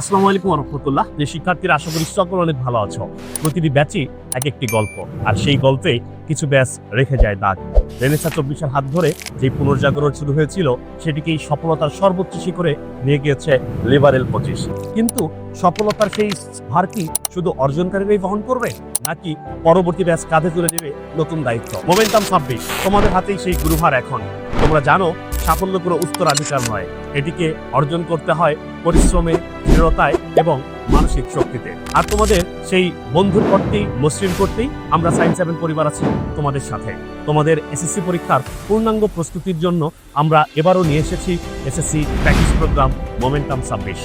আসসালামু আলাইকুম রহমতুল্লাহ। যে শিক্ষার্থীরা আশা করি সকল অনেক ভালো আছো। প্রতিটি ব্যাচই এক একটি গল্প। আর সেই গল্পে কিছু ব্যাচ রেখে যায় দাগ। রেনেসা চব্বিশের হাত ধরে যে পুনর্জাগরণ শুরু হয়েছিল, সেটিকেই সফলতার সর্বোচ্চ শিখরে নিয়ে গিয়েছে লিবারেল পঁচিশ। কিন্তু সফলতার সেই ভার কি শুধু অর্জনকারীরাই বহন করবে? নাকি পরবর্তী ব্যাচ কাঁধে তুলে নেবে নতুন দায়িত্ব? মোমেন্টাম ছাব্বিশ। তোমাদের হাতেই সেই গুরুভার এখন। তোমরা জানো সাফল্য কোনো উত্তরাধিকার নয়। এটিকে অর্জন করতে হয় পরিশ্রমে, দৃঢ়তায় এবং মানসিক শক্তিতে। আর তোমাদের সেই বন্ধুর করতেই মসৃণ করতেই আমরা সায়েন্স সেভেন পরিবার আছি তোমাদের সাথে। তোমাদের এসএসসি পরীক্ষার পূর্ণাঙ্গ প্রস্তুতির জন্য আমরা এবারও নিয়ে এসেছি এসএসসি প্র্যাকটিস প্রোগ্রাম মোমেন্টাম ছাব্বিশ